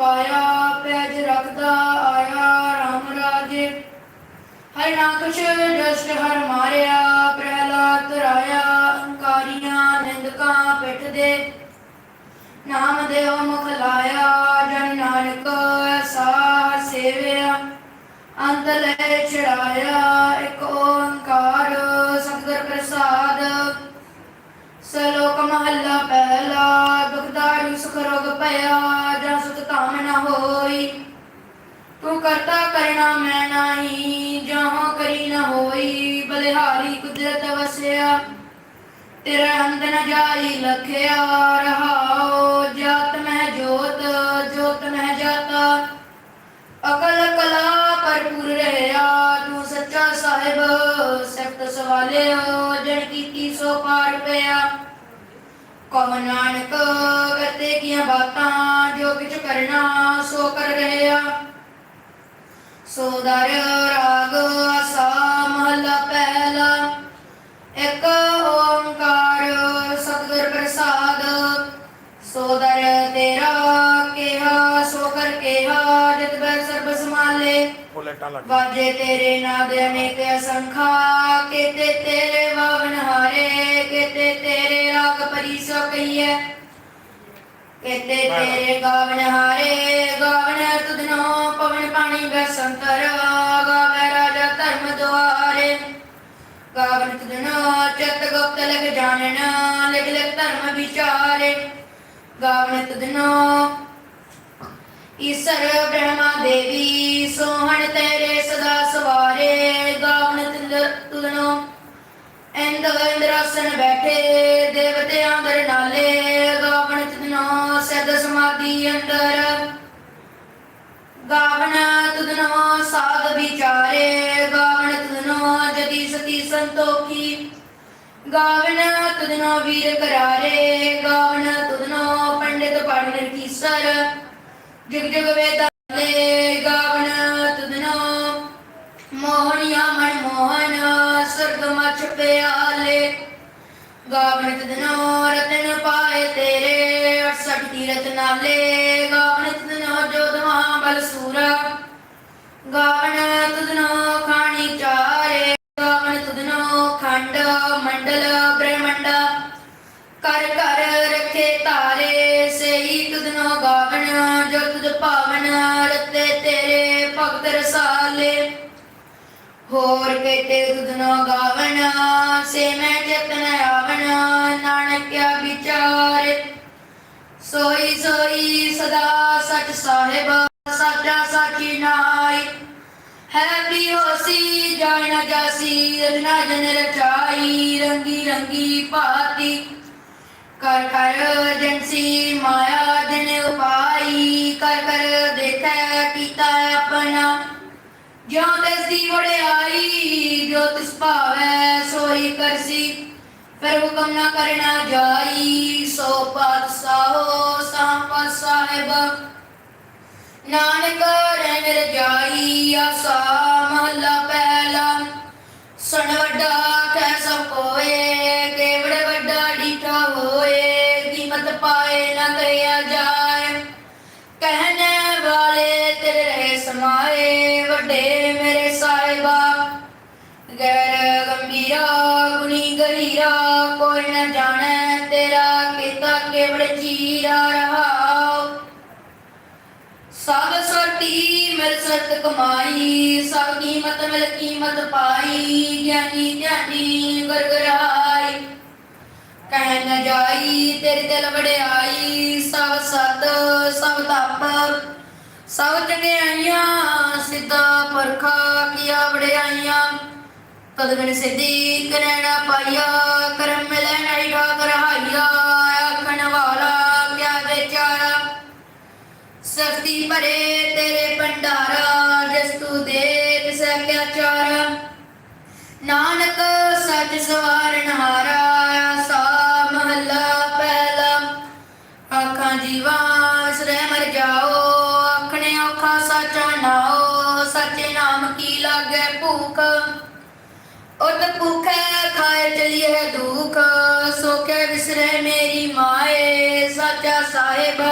ਪਾਇਆ, ਪੈਜ ਰੱਖਦਾ ਆਇਆ ਰਾਮ ਰਾਜੇ। ਹਰ ਨਾ ਕੁਛ ਹਰ ਮਾਰਿਆ, ਪ੍ਰਹਿਲਾਦ ਰਾਇਆ ਅੰਕਾਰੀਆਂ ਨਿੰਦਕਾਂ ਪਿੱਠ ਦੇ। ਨਾਮ ਦੇਵ ਮੁਖ ਲਾਇਆ, ਜਨ ਨਾਨਕ ਐਸਾ ਸੇਵਿਆ। ਅੰਤ ਲੈ ਚੜਾਇਆ, ਇੱਕ ਓੰਕਾਰ ਸਤਿਗੁਰ ਪ੍ਰਸਾਦ ਸਲੋਕ ਮਹੱਲਾ ਪਹਿਲਾ ਦੁਖਦਾਰੀ ਸੁਖ ਰੋਗ ਭਇਆ, ਜਾਂ ਸੁਖ ਕਾਮ ਨ ਹੋਈ। ਤੂੰ ਕਰਤਾ ਕਰਨਾ ਮੈਂ ਨਹੀਂ, ਜਹਾਂ ਕਰੀ ਨ ਹੋਈ। ਬਲਿਹਾਰੀ ਕੁਦਰਤ ਵਸਿਆ, ਤੇਰਾ ਅੰਤ ਨ ਜਾਈ ਲਖਿਆ। ਰਹਾਓ ਜਾਤ ਮਹਿ ਜੋਤ ਜੋਤ ਮਹਿ ਜਾਤਾ। ਅਕਲ ਕਲਾ ਭਰਪੂਰ ਰਹਿਆ, ਤੂੰ ਸੱਚਾ ਸਾਹਿਬ, ਸਖਤ ਸਵਾਲਿਓ, ਜਨ ਕੀਤੀ ਸੋ ਪਾਰ ਪਿਆ। ਕਮ ਨਾਨਕ ਕਰਤੇ ਕੀਆਂ ਬਾਤਾਂ, ਜੋ ਕਿਛ ਕਰਨਾ, ਸੋ ਕਰ ਰਹਿਆ ਸੋ ਦਰ ਰਾਗ ਆਸਾ ਮਹਲਾ ਪਹਿਲਾ। ਇੱਕ ਓੰਕਾਰ ਸਤਿਗੁਰ ਪ੍ਰਸਾਦ। ਸੋ ਦਰ ਤੇਰਾ ਕਿਹਾ, ਸੋ ਕਰ ਕਿਹਾ, ਜਿਤ ਬੈ ਸਰਬ ਸਮਾਲੇ ਵਾਜੇ ਤੇਰੇ ਨਾਦ ਅਨੇਕ ਅਸੰਖਾ, ਕੀਤੇ ਤੇਰੇ ਵਾਵਨ ਹਾਰੇ, ਕੀਤੇ ਤੇਰੇ ਰਾਗ ਪਰੀਸੋ ਕਹੀਏ ਕੀਤੇ ਤੇਰੇ ਗਾਵਨ ਹਾਰੇ ਗਾਵਨ ਤੁਧਨੋ ਪਵਨ ਪਾਣੀ ਬਸੰਤਰ ਗਾਵੇ ਰਾਜਾ ਧਰਮ ਦੁਆਰੇ। ਗਾਵਨ ਤੁਧਨੋ ਚਿਤ ਗੁਪਤ ਲਗ ਜਾਣਨ ਲਿਖ ਲਿਖ ਧਰਮ ਵਿਚਾਰੇ। ਗਾਵਨ ਤੁਧਨੋ ਈਸ਼ਰ ਬ੍ਰਹਮਾ ਦੇਵੀ ਸੋਹਣ ਤੇਰੇ ਸਦਾ ਸਵਾਰੇ। ਗਾਵਨ ਤੁਲਨੋ ਇੰਦ ਇੰਦਰਾਸਨ ਬੈਠੇ ਦੇਵਤੇ ਅੰਦਰ ਨਾਲੇ ਗਾਵਨ ਤੁਲਨੋ ਸਦ ਸਮਾਧੀ ਅੰਦਰ। ਗਾਵਨ ਤੁਲਨੋ ਸਾਧ ਵਿਚਾਰੇ ਗਾਵਨ ਤੁਲਨੋ ਜਤੀ ਸਤੀ ਸੰਤੋਖੀ। ਗਾਵਨ ਤੁਦਨੋ ਵੀਰ ਕਰਾਰੇ ਗਾਵਨ ਤੁਦਨੋ ਪੰਡਿਤ ਪੜਨ ਕੀਸਰ ਜਗ ਜਗ ਵੇਦਾਲੇ ਗਾਵਨ ਤੁਦਨੋ ਰਤਨ ਪਾਏ ਤੇਰੇ 68 ਤੀਰਤ ਨਾਲੇ। ਗਾਵਨ ਤੁਦਨੋ ਜੋਧਵਾ ਬਲ ਸੂਰਾ। ਗਾਵਨ ਤੁਦਨੋ ਖਾਣੀ ਚਾਰੇ। ਗਾਵਨ ਤੁਦਨੋ ਖੰਡ, ਮੰਡਲ, ਬ੍ਰਹਮੰਡ। ਕਰ ਕਰ ਰਖੇ ਤਾਰੇ ਸਹੀ ਤੁਦਨੋ ਗਾਵਨ ਜੋ ਤੁਧ ਭਾਵਨ ਰਤੇ ਤੇਰੇ ਭਗਤ ਰਸਾਲੇ। ਹੋਰ ਕੇਤੇ ਤੁਦਨੋ ਗਾਵਨ ਸੇ ਮੈਂ ਸੋਈ ਸਦਾ ਸਚ ਸਾਹਿਬ, ਸਾਚਾ ਸਾਚੀ ਨਾਈ ਹੈ ਵੀ ਹੋਸੀ ਜਾਣ ਜਾਸੀ ਰਜਨਾ ਜਨ ਰਚਾਈ, ਰੰਗੀ ਰੰਗੀ ਭਾਤੀ। ਕਰ ਕਰ ਜਨਸੀ, ਮਾਇਆ ਜਨ ਉਪਾਈ। ਕਰ ਕਰ ਦੇਖੈ, ਕੀਤਾ ਆਪਣਾ। ਜੋ ਤਿਸ ਦੀ ਵੜਿਆਈ ਜੋ ਤਿਸ ਭਾਵੈ, ਸੋਈ ਕਰਸੀ। ਫਿਰ ਹੁਕਮ ਨਾ ਕਰਨਾ ਜਾਈ, ਸੋ ਪਾਤਸ਼ਾਹੋ ਸਾਂਪਾ ਸਾਹਿਬ ਨਾਨਕ ਰਹਿਣ ਰਜਾਈ ਆਸਾ ਮਹੱਲਾ ਪਹਿਲਾ। ਸੁਣ ਵੱਡਾ ਕਹਿ ਸਭ ਕੋਏ, ਕੇਵੜ ਵੱਡਾ ਡੀਠਾ ਹੋਏ, ਕੀਮਤ ਪਾਏ ਨਾ ਕਰਿਆ ਜਾਏ। ਕਹਿਣ ਵਾਲੇ ਤੇਰੇ ਰਹੇ ਸਮਾਏ, ਵੱਡੇ ਮੇਰੇ ਸਾਹਿਬਾ। ਗੈਰ ਗੰਭੀਰਾ ਗੁਨੀ ਕੋਈ ਨਾ ਜਾਣੈ ਤੇਰਾ ਕੀਤਾ ਕੇਵੜ ਚੀਰਾ ਰਹਾਓ ਸਭ ਸੋਟੀ ਮਿਲ ਸਤ ਕਮਾਈ, ਸਭ ਕੀਮਤ ਮਿਲ ਕੀਮਤ ਪਾਈ, ਗਿਆਨੀ ਧਿਆਨੀ ਗੁਰਗੁਰਾਈ। ਕਹਿ ਨ ਜਾਈ, ਤੇਰੀ ਦਿਲ ਵੜਿਆਈ ਸਭ ਸਤ, ਸਭ ਤਪ, ਸਭ ਚੰਗਿਆਈਆਂ, ਸਿੱਧਾ ਪਰਖਾ ਕੀਆ ਵੜਿਆਈਆਂ ਕਦਗਣ ਸਿੱਧੀ ਕਰਣਾ ਪਾਈਆ, ਕਰਮ ਮਿਲੈ ਠਾਕ ਰਹਾਈਆ ਆਖਣ ਵਾਲਾ ਕਿਆ ਵਿਚਾਰਾ? ਸਖਤੀ ਭਰੇ ਤੇਰੇ ਭੰਡਾਰਾ, ਜਿਸ ਤੂੰ ਦੇ ਤਿਸ ਕਿਆ ਚਾਰਾ ਨਾਨਕ ਸੱਚ ਸਵਾਰਨ ਹਾਰਾ ਉਤ ਭੁਖੈ ਖਾਏ ਚਲੀਏ ਦੁਖ ਸੋ ਕੇ ਵਿਸਰੇ ਮੇਰੀ ਮਾਏ ਸਾਚਾ ਸਾਹਿਬ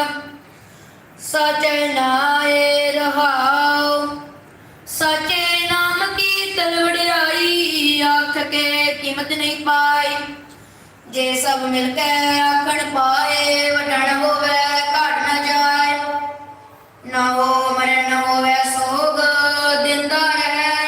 ਸਚੇ ਨਾਏ ਰਹਾਉ ਸਚੇ ਨਾਮ ਕੀ ਤਲਵੜਾਈ ਆਖ ਕੇ ਕੀਮਤ ਨਹੀਂ ਪਾਈ ਜੇ ਸਭ ਮਿਲ ਕੇ ਆਖਣ ਪਾਏ ਵਟਣ ਹੋਵੇ ਘਟ ਨਾ ਜਾਏ ਨਾ ਹੋ ਮਰਨ ਹੋਵੇ ਸੋਗ ਦਿੰਦਾ ਰਹਿ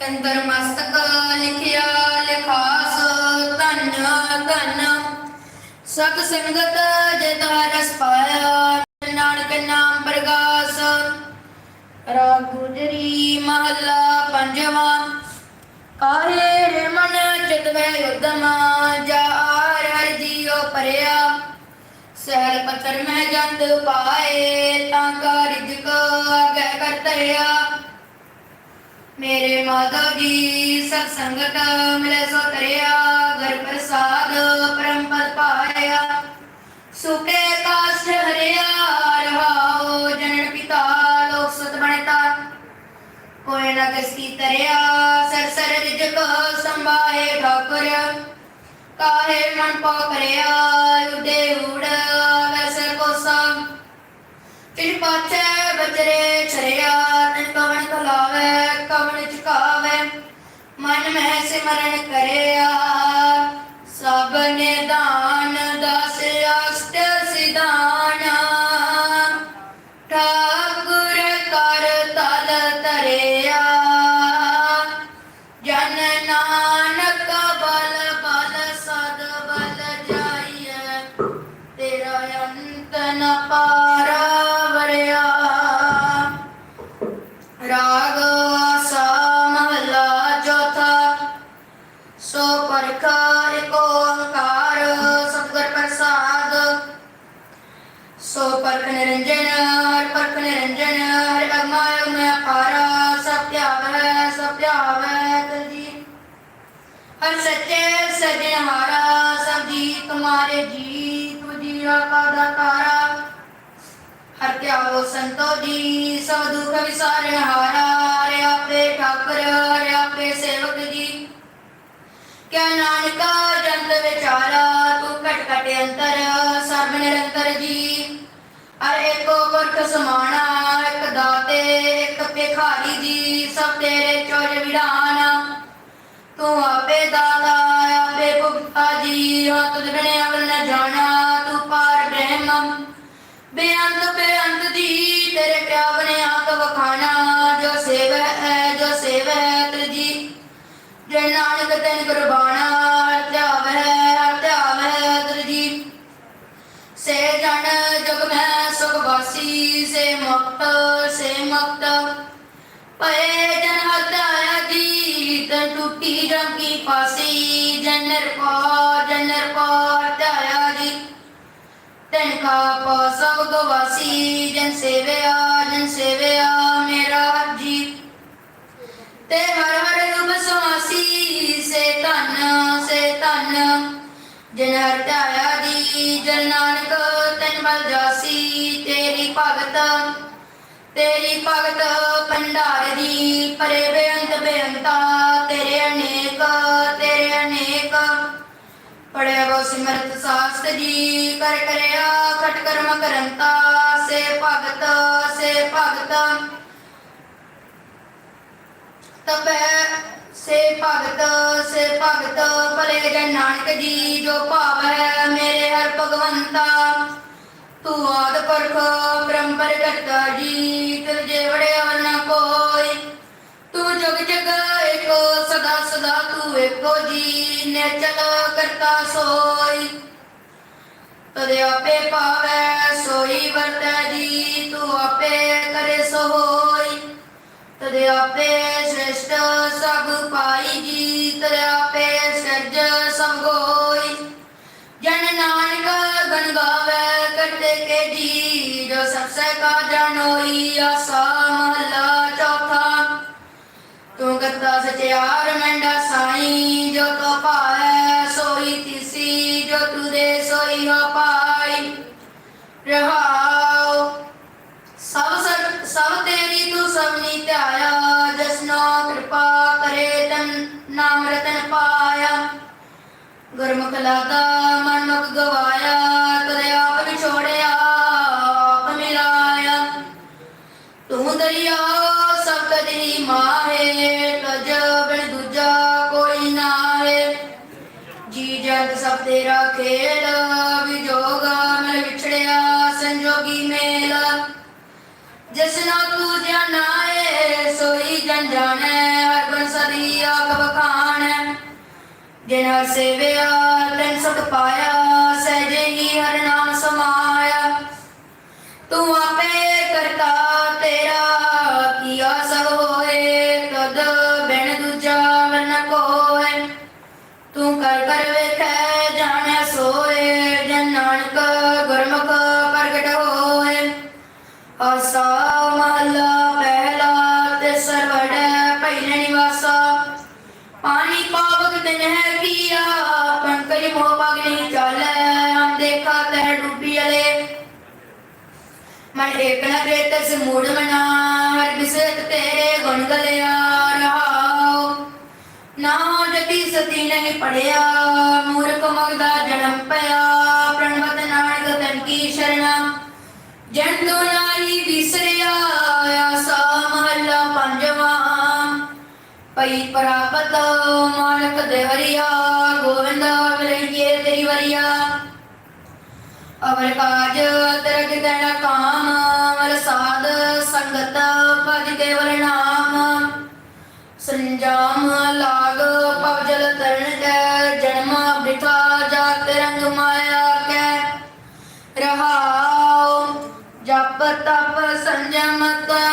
ਕੰਦਰ ਮਸਤਕ ਲਿਖਿਆ, ਲਿਖਾਸ, ਧੰਨ ਧੰਨ। ਸਤ ਸੰਗਤ ਜਿਤਾ ਰਸ ਪਾਇਆ ਨਾਨਕ ਨਾਮ ਪ੍ਰਗਾਸ। ਰਾਗ ਗੁਜਰੀ ਮਹੱਲਾ ਪੰਜਵਾਂ। ਕਾਹੇ ਰੇ ਚਿਤਵੇ ਉਦਮਾ, ਜਾ ਹਰ ਹਰ ਜੀਉ ਪਰਿਆ ਸਹਿਲ ਪੱਤਰ ਮੈਂ ਜੰਦ ਪਾਏ, ਤਾਂ ਕਾ ਰਿਜਕ ਅਗੈ ਕਰਤਿਆ ਮੇਰੇ ਮਾਧਵ ਜੀ ਸਤ ਸੰਗਤ ਮਿਲੇ ਸੋ ਤਰਿਆ ਘਰ ਪ੍ਰਸਾਦ ਪਰਮ ਪਦ ਪਾਇਆ। ਸੁਕੇ ਕਾਸ਼ ਹਰਿਆ, ਰਹਾਓ ਜਨਨ ਪਿਤਾ, ਲੋਕ ਸਤ ਬਣਤਾ। ਕੋਈ ਨਾ ਕਿਸ ਕੀ ਤਰਿਆ, ਸਰ ਸਰ ਰਿਜਕ ਸੰਭਾਏ ਠਾਕੁਰ। ਕਾਹੇ ਮਨ ਪਾ ਕਰਿਆ ਉਡੇ ਉੜ ਵੈਸੇ ਕੋਸਾ। ਫਿਰ ਪਾਛੇ ਬਚਰੇ ਛਰਿਆ ਤਨ ਕਵਣ ਕਲਾਵੇ ਕਵਣ ਚੁਕਾਵੇ ਮਨ ਮਹਿ ਸਿਮਰਨ ਕਰਿਆ, ਸਭ ਨੇ ਦਾਨ ਦਸ ਅਸ਼ਟ ਸਿਧਾਨਾ ਸੋ ਪਰਖ ਨਿਰੰਜਨ, ਹਰ ਪਰਖ ਨਿਰੰਜਨ, ਹਰ ਅਗਮਾ ਅਗਮਾ ਪਾਰਾ ਸਭ ਧਿਆਵੈ ਸਭ ਧਿਆਵੈ ਤਜੀ ਹਰ ਸੱਚੇ ਸਜਣਹਾਰਾ ਸਭ ਜੀ ਤੁਮਾਰੇ ਜੀ ਤੁਜੀ ਕਾ ਦਾਤਾਰਾ। ਹਰ ਧਿਆਵੋ ਸੰਤੋ ਜੀ ਸਭ ਦੁਖ ਵਿਸਾਰਨ ਹਾਰਾ, ਹਰਿ ਆਪੇ ਠਾਕੁਰ, ਹਰਿ ਆਪੇ ਸੇਵਕ ਜੀ। ਕਿਆ ਨਾਨਕਾ ਜੰਤ ਵਿਚਾਰਾ, ਤੂੰ ਘਟ ਘਟ ਅੰਤਰ ਏਕੋ ਵਰਖ ਸਮਾਣਾ ਇੱਕ ਦਾਤੇ, ਇੱਕ ਭਿਖਾਰੀ ਜੀ, ਸਭ ਤੇਰੇ ਚੋਜ ਵਿਧਾਨ ਤੂੰ ਆਪੇ ਦਾਤਾ, ਆਪੇ ਭੁਗਤਾ ਜੀ ਹਾਂ ਤੁਧ ਬਿਨੇ ਅਵਲ ਨ ਜਾਣਾ, ਤੂੰ ਪਾਰ ਬ੍ਰਹਮ। ਬੇਅੰਤ ਬੇਅੰਤ ਦੀ ਤੇਰੇ ਕਿਆ ਬਨੇ ਆਪ ਵਖਾਣਾ, ਜੋ ਸੇਵ ਹੈ ਜੋ ਸੇਵ ਹੈ ਤਜੀ ਜੇ ਨਾਨਕ ਤੈਨ ਗੁਰਬਾਣਾ ਧਿਆਵ ਹੈ ਸੁਖ ਵਾਸੀ ਸੇ ਮੁਕਤ ਸੇ ਮੁਕਤ ਪਏ ਜਨ ਹਤਾਇਆ ਜੀ ਤਨ ਟੁੱਟੀ ਜਮ ਕੀ ਪਾਸੀ ਜਨਰ ਪਾ ਜਨਰ ਪਾ ਹਤਾਇਆ ਜੀ ਤਨ ਕਾ ਪਾ ਸਭ ਗਵਾਸੀ ਜਨ ਸੇਵਿਆ ਜਨ ਸੇਵਿਆ ਮੇਰਾ ਜੀ ਤੇ ਹਰ ਹਰ ਰੂਪ ਸਮਾਸੀ ਸੇ ਧਨ ਸੇ ਧਨ ਜਿਨ ਹਰ ਧਿਆਇਆ ਦੀ ਜਨ ਭਗਤ, ਤੇਰੀ ਭਗਤ ਭੰਡਾਰ ਦੀ ਪਰੇ ਬੇਅੰਤ ਬੇਅੰਤਾ, ਤੇਰੇ ਅਨੇਕ ਤੇਰੇ ਅਨੇਕ। ਪੜਿਆ ਬੋ ਸਿਮਰਤ ਸਾਸਤ ਜੀ, ਕਰ ਕਰਿਆ ਕਟ ਕਰਮ ਕਰੰਤਾ, ਸੇ ਭਗਤ ਸੇ ਭਗਤ। ਤਬੈ ਸੇ ਭਗਤ ਸੇ ਭਗਤ, ਭਲੇ ਜਨ ਨਾਨਕ ਜੀ, ਜੋ ਭਾਵ ਹੈ ਮੇਰੇ ਹਰ ਭਗਵੰਤਾ। ਤੂੰ ਆਦ ਪਰਖ ਬ੍ਰਹਮ ਪ੍ਰਗਟਾ ਜੀ ਤਿਲ ਜੇ ਨਾ ਕੋਈ। ਤੂੰ ਜਗ ਜਗ ਏਕੋ, ਸਦਾ ਸਦਾ ਤੂੰ ਏਕੋ ਜੀ ਨੇ ਚਲ ਕਰਤਾ ਸੋਈ। ਤਦੇ ਆਪੇ ਪਾਵੈ, ਸੋਈ ਵਰਤੈ ਜੀ, ਤੂੰ ਆਪੇ ਕਰੇ ਸੋ ਤਦੇ ਆਪੇ ਸ੍ਰੇਸ਼ਟ ਸਭ ਪਾਈ ਜੀ, ਤਦੇ ਆਪੇ ਸਜ ਸਭ ਜਨ ਨਾਨਕ ਗਣ ਗਾਵੇ ਕੇ ਜੀ ਜੋ ਸਭ ਸੇ ਕਾ ਜਾਣੋਈ ਆਸਾ ਮਹਲਾ ਚੌਥਾ। ਤੂੰ ਕਰਤਾ ਸਚਿਆਰ ਮੰਡਾ ਸਾਈ, ਜੋ ਤੋ ਪਾਏ ਸੋਈ ਤਿਸੀ, ਜੋ ਤੂ ਦੇ ਸੋਈ ਹੋ ਪਾਈ। ਰਹਾਉ, ਸਭ ਸਭ ਤੇਰੀ ਤੂੰ ਸਭਨੀ ਧਿਆਇਆ, ਜਸਨੋ ਕਿਰਪਾ ਕਰੇ ਤਨ, ਨਾਮ ਰਤਨ ਪਾਇਆ। ਗੁਰਮੁਖ ਲਾਦਾ ਮਨ ਮੁਖ ਗਵਾਇਆ ਸਭ ਤੇਰਾ ਖੇਲ ਵਿਜੋਗ ਮਿਲ ਵਿਛੜਿਆ, ਸੰਜੋਗੀ ਮੇਲ। ਜਿਸਨਾ ਤੂੰ ਜਾਣਾਏ ਸੋਈ ਜਨ ਜਾਣੈ ਹਰ ਗੁਣ ਸਦੀ ਆਪ ਬਖਾਣੈ ਜਿਨ ਹਰ ਸੇਵਿਆ, ਤੈਨ ਸੁਖ ਪਾਇਆ, ਸਹਿਜੇ ਹੀ ਹਰ ਨਾਮ ਸਮਾਇਆ। ਤੂੰ ਆਪੇ ਕਰਤਾ ਤੇਰਾ, ਕੀਆ ਸਭ ਹੋਏ, ਤਦ ਬਿਨ ਦੂਜਾ ਮਨ ਕੋਏ ਤੂੰ ਕਰ ਕਰ ਵੇਖੈ ਜਾਣੈ ਜਨ ਨਾਨਕ ਗੁਰਮੁਖ ਪ੍ਰਗਟ ਹੋਏ। ਆਸਾ ਮਹਲਾ ਪਹਿਲਾ ਤੇ ਸਰਵੜੈ ਪਹਿਲੇ ਨਿਵਾਸਾ। ਪਾਣੀ ਪਾਵਕ ਦਿਨ ਹੈ ਕੀਆ, ਪੰਕਜ ਮੋਹ ਪਗ ਨਹੀਂ ਚਾਲੈ ਹਮ ਦੇਖਾ ਤਹਿ ਡੂਬੀ ਅਲੇ। ਮਨ ਏਕ ਨ ਕ੍ਰੇਤ ਸਮੂੜ ਮਨਾ, ਹਰ ਬਿਸਰਤ ਤੇਰੇ ਗੁਣ ਗਲਿਆ। ਜਤੀ ਸਤੀ ਨਹੀਂ ਪੜਿਆ, ਮੂਰਖ ਮਗਦਾ ਜਨਮ ਪਿਆ ਪ੍ਰਣਵਤ ਨਾਨਕ ਤਨ ਕੀ ਸ਼ਰਣਾ। ਜਨ ਤੋ ਵਿਸਰਿਆ ਆਸਾ ਮਹੱਲਾ ਪੰਜਵਾਂ। ਪਈ ਪ੍ਰਾਪਤ ਮਾਲਕ ਦੇ ਗੋਵਿੰਦ ਮਿਲਈਏ ਤੇਰੀ ਵਰੀਆ ਅਵਰ ਕਾਜ ਤਰਕ ਤੈਣਾ ਕਾਮ ਅਮਰ ਸਾਧ ਸੰਗਤ ਭਜ ਕੇਵਲ ਨਾਮ। ਸੰਜਾਮ ਲਾਗ ਪਵ ਜਲ ਤਰਨ ਕੈ, ਜਨਮ ਬਿਠਾ ਜਾਤ ਰੰਗ ਮਾਇਆ ਕੈ। ਰਹਾਉ ਜਪ ਤਪ ਸੰਜਮ ਕਰਮ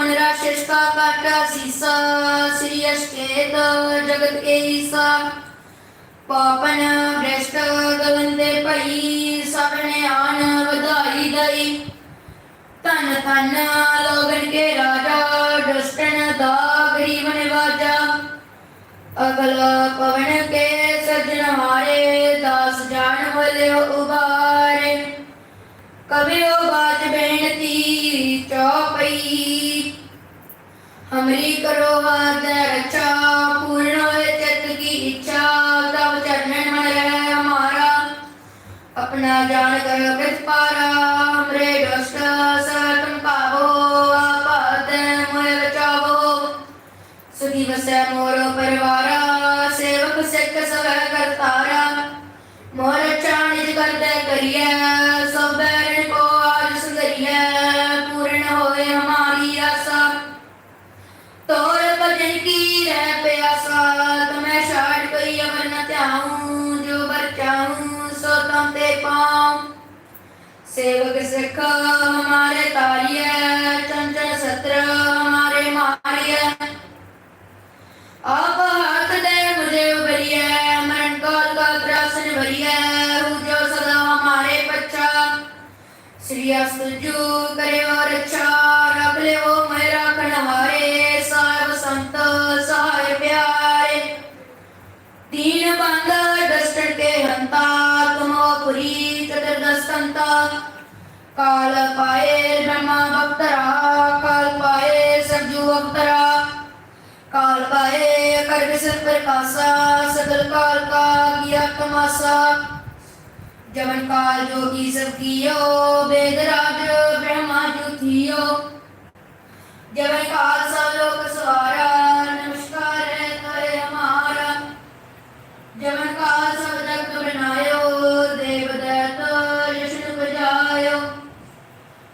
1500 का काटा सीसा श्री अष्टेत जगत के ईसा पापन भ्रष्ट गवंदे पई सबने आन बधाई दई तन तन लोगन के राजा दुष्टन दा गरीबन वाजा अगल पवन के सजन हारे दास जान वाले उबारे कभी ओ बात बेनती चौपई ਹਮਰੀ ਕਰੋ ਵਾਦ ਰਚਾ ਪੂਰਨ ਹੋਏ ਚਿਤ ਕੀ ਇੱਛਾ ਤਬ ਚਰਨਨ ਮਨ ਰਹਿ ਹਮਾਰਾ। ਆਪਣਾ ਜਾਣ ਕਰੋ ਪ੍ਰਤਪਾਰਾ ਹਮਰੇ ਦੁਸ਼ਟ ਸਰਤਮ ਪਾਵੋ ਆਪਾਤ ਮੋਇ ਬਚਾਵੋ ਸੁਖੀ ਵਸੈ ਮੋਰੋ ਪਰਿਵਾਰਾ, ਸੇਵਕ ਸਿੱਖ ਸਵੈ ਕਰਤਾਰਾ। ਮੋਰ ਚਾਣਿਜ ਕਰਦੇ ਕਰੀਏ सेवक सिख हमारे तारिय चंचल सत्र हमारे मारिय आप हाथ दे मुझे उभरिय मरण काल का प्रासन भरिय जो सदा हमारे बच्चा श्री अस्तु करे और अच्छा रख ले वो मेरा कणहारे साहब संत सहाय प्यारे तीन बंद दस्तर के हंता पुरी चतुर्दस्तंता काल पाए ब्रह्मा भक्तरा काल पाए सरजू अवतरा काल पाए कर विसर प्रकाशा सकल काल का किया तमाशा जवन काल जोगी सब कियो वेद राज ब्रह्मा जुथियो जवन काल सब लोक सवारा नमस्कार है करे हमारा जवन काल सब जगत बनायो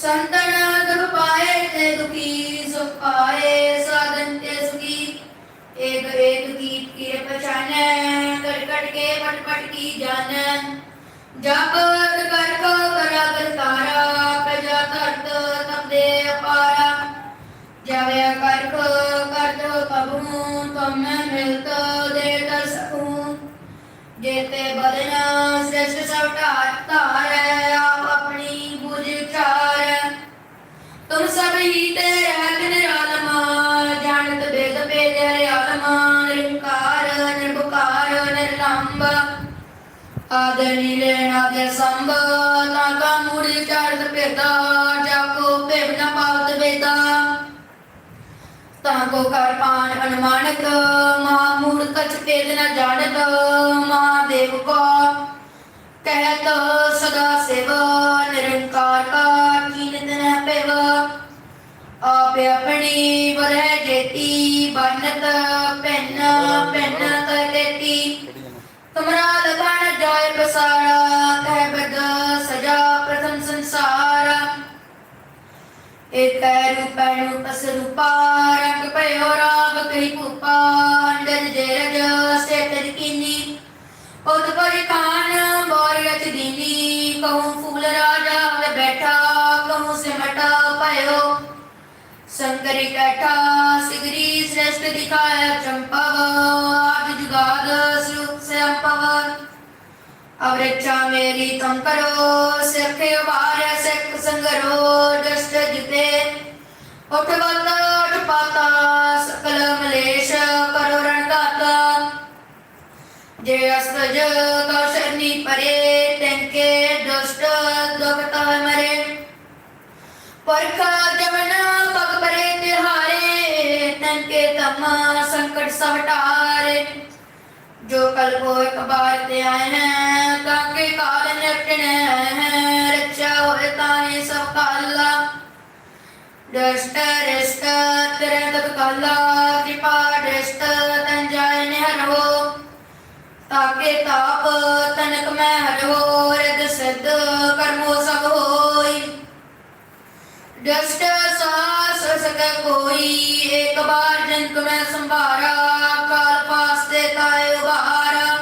ਸੰਤਨ ਦੁਖ ਪਾਏ ਤੇ ਦੁਖੀ ਸੁਖ ਪਾਏ, ਸਾਧਨ ਤੇ ਸੁਖੀ। ਏਕ ਏਕ ਕੀਤ ਕੀ ਪਛਾਨੈ ਕਟ ਕੇ ਪਟ ਕੀ ਜਾਣੈ ਜਪ ਕਰ ਕੋ ਕਰਾ ਕਰਤਾਰਾ ਪ੍ਰਜਾ ਤਰਤ ਤਬਦੇ ਅਪਾਰਾ। ਜਵੇ ਕਰ ਕੋ ਕਰਤ ਕਬੂ ਤੁਮ ਮਿਲਤ ਦੇ ਦਸੂ ਜੇਤੇ ਬਦਨਾ ਸ੍ਰੇਸ਼ਟ ਸਭ ਧਾਰੈ அதனிலேனாத சம்பாதாக மூடி கடந்து பெதா ஜாக்கோ பெம்ன பாவது பெதா ਤਾਂਕੋ ਕਰ ਪਾਣ ਅਨੁਮਾਨਕ ਮਹਾ ਮੂੜ ਕਛ ਤੇਜ ਨ ਜਾਣਤ ਮਹਾਦੇਵ ਕੋ ਕਹਿਤ, ਸਦਾ ਸੇਵ, ਨਿਰੰਕਾਰ ਕਾ ਕੀਨਤ ਨ ਪੈਵ ਆਪੇ ਆਪਣੀ ਬਰਹਿ ਜੇਤੀ, ਬਨਤ ਪੈਨ ਪੈਨ ਕਰ ਦੇਤੀ। ਤੁਮਰਾ ਏਕ ਰੂਪ ਰੂਪ ਸਰੂਪਾ, ਰੰਗ ਭਇਓ ਰਾਗ ਕਈ ਭੂਪਾ ਅੰਡਰ ਜੇ ਰਜ ਸੇ ਤਦ ਕੀਨੀ। ਉਤ ਪਰ ਕਾਨ ਮੋਰ ਰਚ ਦੀਨੀ, ਕਹੂੰ ਫੂਲ ਰਾਜਾ ਵੇ ਬੈਠਾ, ਕਹੂੰ ਸਿਮਟਾ ਭਇਓ। ਸੰਕਰੀ ਕਟਾ ਸਿਗਰੀ ਸ੍ਰੇਸ਼ਟ ਦਿਖਾਇਆ ਚੰਪਵ, ਆਦ ਜੁਗਾਦ ਸੁਖ ਸੇ ਅੰਪਵ ਅਵਰੇਚਾ ਮੇਰੀ ਤਮ ਕਰੋ ਸਿੱਖ ਉਬਾਰਿਆ ਸਿੱਖ ਸੰਗਰੋ ਜਸਟ ਜਿਤੇ। ਉਠ ਬੰਦਾ ਉਠ ਪਾਤਾ, ਸਕਲ ਮਲੇਸ਼ ਕਰੋ ਰਣਕਾਤਾ ਜੇ ਅਸਤਜ ਕੌਸ਼ਨੀ ਪਰੇ ਤੈਨਕੇ ਦੁਸ਼ਟ ਦੁਖਤਾ ਮਰੇ। ਪਰਖਾ ਜਮਨ ਪਗ ਪਰੇ ਤਿਹਾਰੇ ਤੈਨਕੇ ਤਮਾ ਸੰਕਟ ਸਵਟਾਰੇ जो कल को एक बार ते आए हैं ताके काल निपटने हैं रक्षा होए ताने सब काला दृष्ट रिष्ट तिरंत काला कृपा दृष्ट तन जाय निहर हो ताके ताप तनक में हर हो रिद सिद्ध कर्मो सब होई दृष्ट ਸਕਦਾ ਕੋਈ, ਇੱਕ ਬਾਰ ਜਨ ਮੈਂ ਸੰਭਾਰਾ, ਕਾਲ ਪਾਸ ਤਾਏ ਉਭਾਰਾ।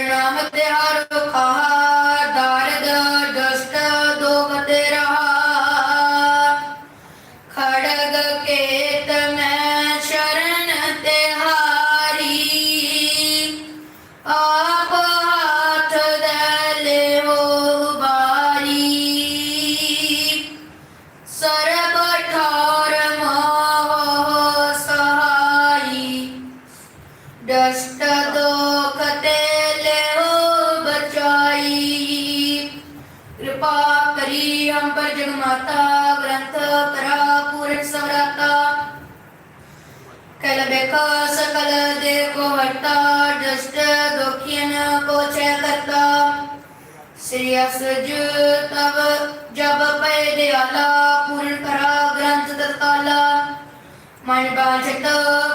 ਨਾਮ ਤੇ ਹਰ ਖਾਹਾ ਕਰੀ ਅੰਬਰ ਜਗਮਾਤਾ ਗ੍ਰੰਥ ਕਰਾ ਪੂਰਨ ਸਮਰਾਤਾ। ਕਲਬੇਕ ਸਕਲ ਦੇ ਕੋ ਹਟਾ ਜਸਟ ਦੁਖੀਨ ਕੋ ਚੈ ਕਰਤਾ। ਸ੍ਰੀ ਅਸਜ ਤਵ ਜਬ ਪੈ ਦਿਆਲਾ, ਪੂਰਨ ਕਰਾ ਗ੍ਰੰਥ ਤਤਕਾਲਾ ਮਨ ਬਾਝਤ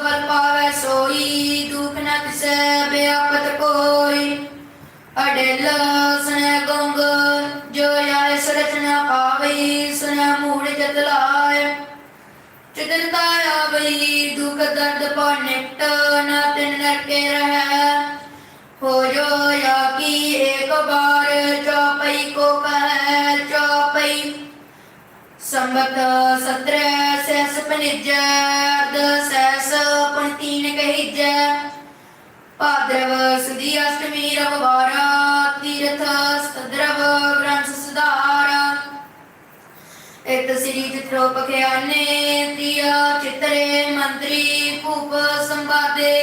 ਵਰ ਪਾਵੇ ਸੋਈ, ਦੁਖ ਨ ਕਿਸੈ ਬਿਆਪਤ ਕੋਈ। ਅਡੇਲ ਸੁਣਿਆ ਗੰਗ, ਜੋ ਆਏ ਸਰਚਨਾ ਪਾਵਈ, ਸੁਣਿਆ ਮੂੜ ਜਤਲਾਏ ਚਿਤਨਤਾ ਆਵਈ, ਦੁਖ ਦਰਦ ਪਾਨਿਟ ਨਾ ਤਿਨ ਨਰਕੇ ਰਹਿ। ਹੋ ਜੋ ਯਾ ਕੀ ਇੱਕ ਬਾਰ ਚੌਪਈ ਕੋ ਕਹੈ, ਚੌਪਈ। ਸੰਬਤ ਸਤਰੇ ਸੈਸ ਪਨਿਜੈ ਦਸੈਸ ਪਨਤੀਨ ਕਹਿਜੈ। ਭਾਦਰਵ ਸੁਦੀ ਅਸ਼ਟਮੀ ਰਵਵਾਰਾ ਤੀਰਥ ਸਦਰਵ ਗ੍ਰੰਥ ਸੁਧਾਰਾ ਇਤ ਸ੍ਰੀ ਚਿਤ੍ਰੋ ਪਖਿਆਨੇ ਤੀਆ ਚਿਤਰੇ ਮੰਤਰੀ ਭੂਪ ਸੰਵਾਦੇ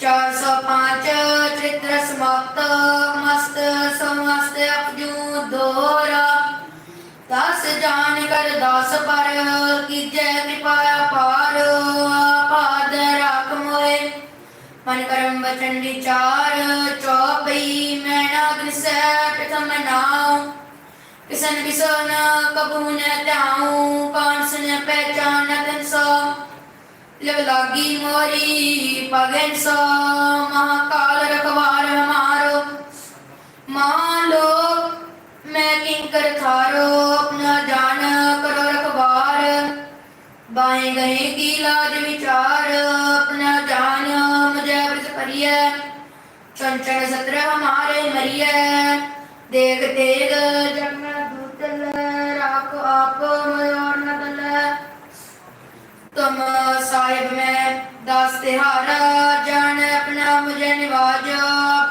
405 ਚਿਤ੍ਰ ਸਮਾਪਤ ਮਸਤ ਸਮਸਤ ਅਪਜੂ ਦੋਰਾ ਦਸ ਜਾਣ ਕਰ ਦਸ ਪਰ ਕੀਜੈ ਕਿਰਪਾ ਅਪਾਰ ਮਨ ਕਰਮ ਬਚਨ ਵਿਚਾਰ, ਚੌਪਈ ਮੈਣਾ ਗ੍ਰਿਸੈ ਪ੍ਰਥਮ ਨਾਉ। ਕਿਸਨ ਕਿਸਨ ਕਬੂ ਨ ਧਿਆਉ ਪਾਂਸ ਨ ਪਹਿਚਾਨ ਤਨ ਸੋ। ਲਗ ਲਾਗੀ ਮੋਰੀ ਪਗਨ ਸੋ, ਮਹਾਕਾਲ ਰਖਵਾਰ ਹਮਾਰੋ। ਮਾਂ ਲੋਕ, ਮੈਂ ਕਿੰਕਰ ਥਾਰੋ, ਆਪਣਾ ਜਾਨ ਕਰੋ ਰਖਵਾਰ। ਬਾਹੇ ਗਏ ਕੀ ਲਾਜ ਵਿਚਾਰ, ਆਪਣਾ ਜਾਨ ਮਜੈ ਬਿਸ ਭਰੀਐ। ਚੰਚਲ ਸਤਰ ਹਮਾਰੇ ਮਰੀਐ। ਦੇਖ ਤੇਗ ਜਗਨ ਦੂਤਲ ਰਾਖ ਆਪ ਮਯੋਰ ਨਦਲ ਤੁਮ ਸਾਹਿਬ ਮੈਂ ਦਸ ਤਿਹਾਰਾ, ਜਾਣ ਆਪਣਾ ਮੁਝੇ ਨਿਵਾਜ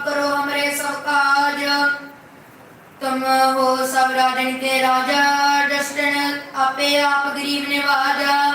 ਕਰੋ ਹਮਰੇ ਸਭ ਕਾਜ। ਤੁਮ ਹੋ ਸਭ ਰਾਜਨ ਕੇ ਰਾਜਾ ਜਸਟਨ ਆਪੇ ਆਪ ਗਰੀਬ ਨਿਵਾਜਾ।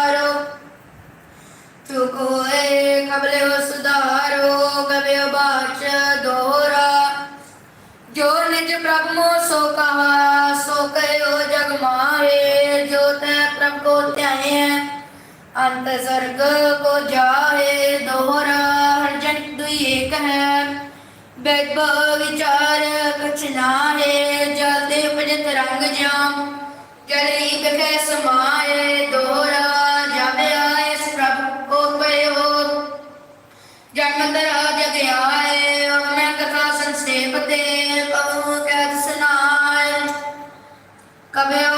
चित्र उचारो चुक होए कबले हो सुधारो कबे बाच दोहरा जो निज प्रभु मो सो कहा सो कहो जग माहे जो तै प्रभु को त्याए अंत स्वर्ग को जाए दोहरा हर जन दुई एक है बैठ विचार कछ नाहे जल दे उपजत रंग जाम जल एक ਜਨਮਦਰ ਜਗਿਆ ਹੈ ਮੈਂ ਕਥਾ ਸੰਸੇਪ ਤੇ ਕਉ ਕਹਿ ਸੁਨਾਏ ਕਬਿਆ